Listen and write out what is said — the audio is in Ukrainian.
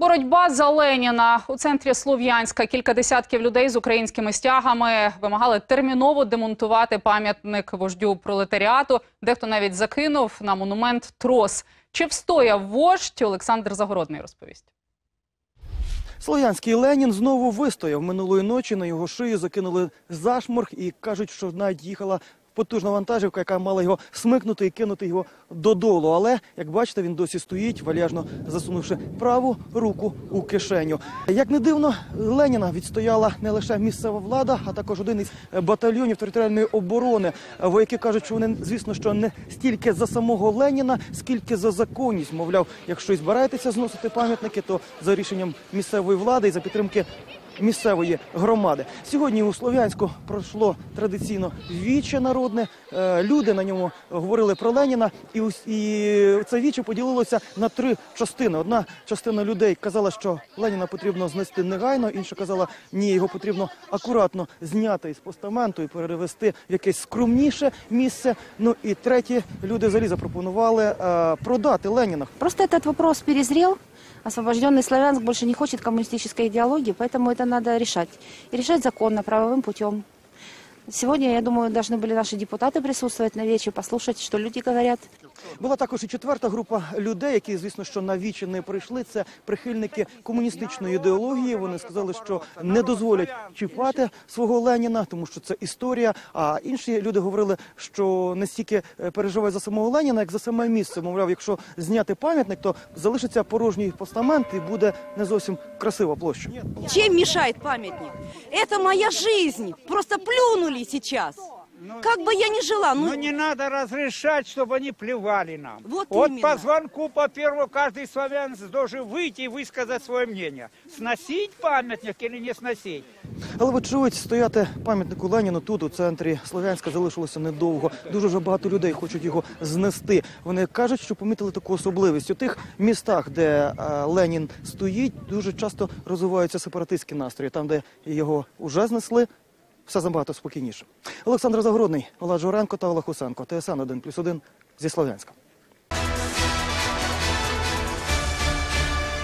Боротьба за Леніна у центрі Слов'янська. Кілька десятків людей з українськими стягами вимагали терміново демонтувати пам'ятник вождю пролетаріату. Дехто навіть закинув на монумент трос. Чи встояв вождь? Олександр Загородний розповість. Слов'янський Ленін знову вистояв минулої ночі. На його шию закинули зашморг і кажуть, що навіть їхала потужна вантажівка, яка мала його смикнути і кинути його додолу. Але як бачите, він досі стоїть, вальяжно засунувши праву руку у кишеню. Як не дивно, Леніна відстояла не лише місцева влада, а також один із батальйонів територіальної оборони. Вояки кажуть, що вони, звісно, що не стільки за самого Леніна, скільки за законність. Мовляв, якщо і збираєтеся зносити пам'ятники, то за рішенням місцевої влади і за підтримки місцевої громади. Сьогодні у Слов'янську пройшло традиційно віче народне. Е, Люди на ньому говорили про Леніна, і, ус- і це віче поділилося на три частини. Одна частина людей казала, що Леніна потрібно знести негайно, інша казала, ні, його потрібно акуратно зняти із постаменту і перевести в якесь скромніше місце. Ну і треті люди взагалі запропонували е, продати Леніна. Просто этот вопрос перезрел. Освобожденный Славянск больше не хочет коммунистической идеологии, поэтому это надо решать. И решать законно, правовым путем. Сегодня, я думаю, должны были наши депутаты присутствовать на вече, послушать, что люди говорят. Була також і четверта група людей, які, звісно, що на вічі не прийшли. Це прихильники комуністичної ідеології. Вони сказали, що не дозволять чіпати свого Леніна, тому що це історія. А інші люди говорили, що не стільки е, переживають за самого Леніна, як за саме місце. Мовляв, якщо зняти пам'ятник, то залишиться порожній постамент і буде не зовсім красива площа. Чем мешает памятник? Это моя жизнь. Просто плюнули сейчас. Как бы я ни жила, ну, Но не надо разрешать, чтобы они плевали нам. Вот вот именно. по звонку, по первому, каждый славянец должен выйти и высказать свое мнение. Сносить памятник или не сносить? Але вочевидь, стояти пам'ятнику Леніну тут, у центрі Слов'янська, залишилося недовго. Дуже вже багато людей хочуть його знести. Вони кажуть, що помітили таку особливість. У тих містах, де е, Ленін стоїть, дуже часто розвиваються сепаратистські настрої. Там, де його вже знесли, все забагато спокійніше. Олександр Загородний, Олад Журенко та Олег Усенко. ТСН 1+,1 зі Слов'янська.